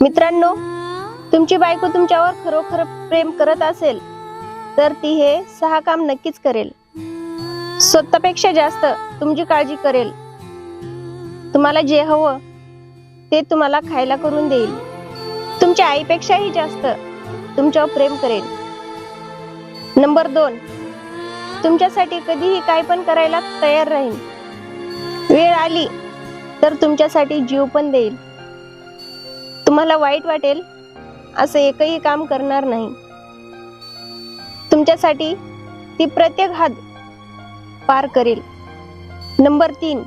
मित्रांनो तुमची बायको तुमच्यावर खरोखर प्रेम करत असेल तर ती हे सहा काम नक्कीच करेल. स्वतःपेक्षा जास्त तुमची काळजी करेल. तुम्हाला जे हवं ते तुम्हाला खायला करून देईल. तुमच्या आईपेक्षाही जास्त तुमच्यावर प्रेम करेल. नंबर दोन तुमच्यासाठी कधीही काय पण करायला तयार राहील. वेळ आली तर तुमच्यासाठी जीव पण देईल. तुम्हाला वाईट वाटेल असं एकही काम करणार नाही. तुमच्यासाठी ती प्रत्येक हात पार करेल. नंबर तीन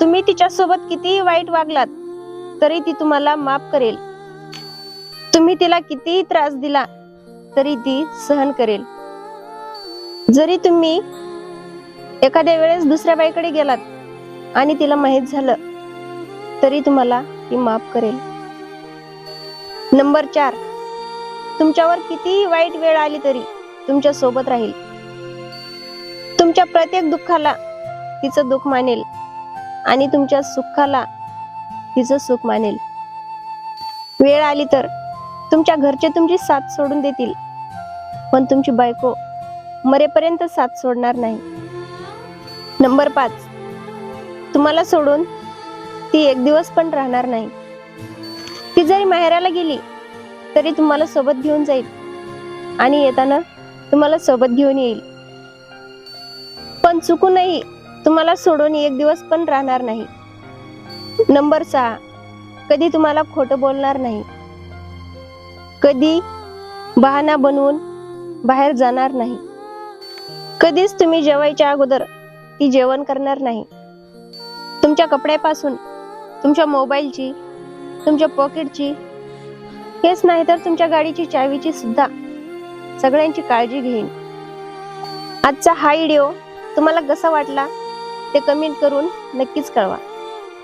तुम्ही तिच्यासोबत कितीही वाईट वागलात तरी ती तुम्हाला माफ करेल. तुम्ही तिला कितीही त्रास दिला तरी ती सहन करेल. जरी तुम्ही एखाद्या वेळेस दुसऱ्या बाईकडे गेलात आणि तिला माहीत झालं तरी तुम्हाला ती माफ करेल. नंबर चार. तुमच्यावर कितीही वाईट वेळ आली तरी तुमच्यासोबत राहील. तुमच्या प्रत्येक दुःखाला तिचं दुःख मानेल आणि तुमच्या सुखाला तिचं सुख मानेल. वेळ आली तर तुमच्या घरचे तुमची साथ सोडून देतील. पण तुमची बायको मरेपर्यंत साथ सोडणार नाही. नंबर पाच. तुम्हाला सोडून ती एक दिवस पण राहणार नाही. ती जरी माहेराला गेली तरी तुम्हाला सोबत घेऊन जाईल. आणि येताना तुम्हाला सोबत घेऊन येईल. पण चुकूनही तुम्हाला सोडून एक दिवस पण राहणार नाही. नंबर सहा कधी तुम्हाला खोटं बोलणार नाही. कधी बहाणा बनवून बाहेर जाणार नाही. कधीच तुम्ही जेवायच्या अगोदर ती जेवण करणार नाही. तुमच्या कपड्यापासून तुमच्या मोबाईलची तुमच्या पॉकेटची हेच नाही तर तुमच्या गाडीची चावीची सुद्धा. सगळ्यांची काळजी घेईन. आजचा हा व्हिडिओ तुम्हाला कसा वाटला ते कमेंट करून नक्कीच कळवा.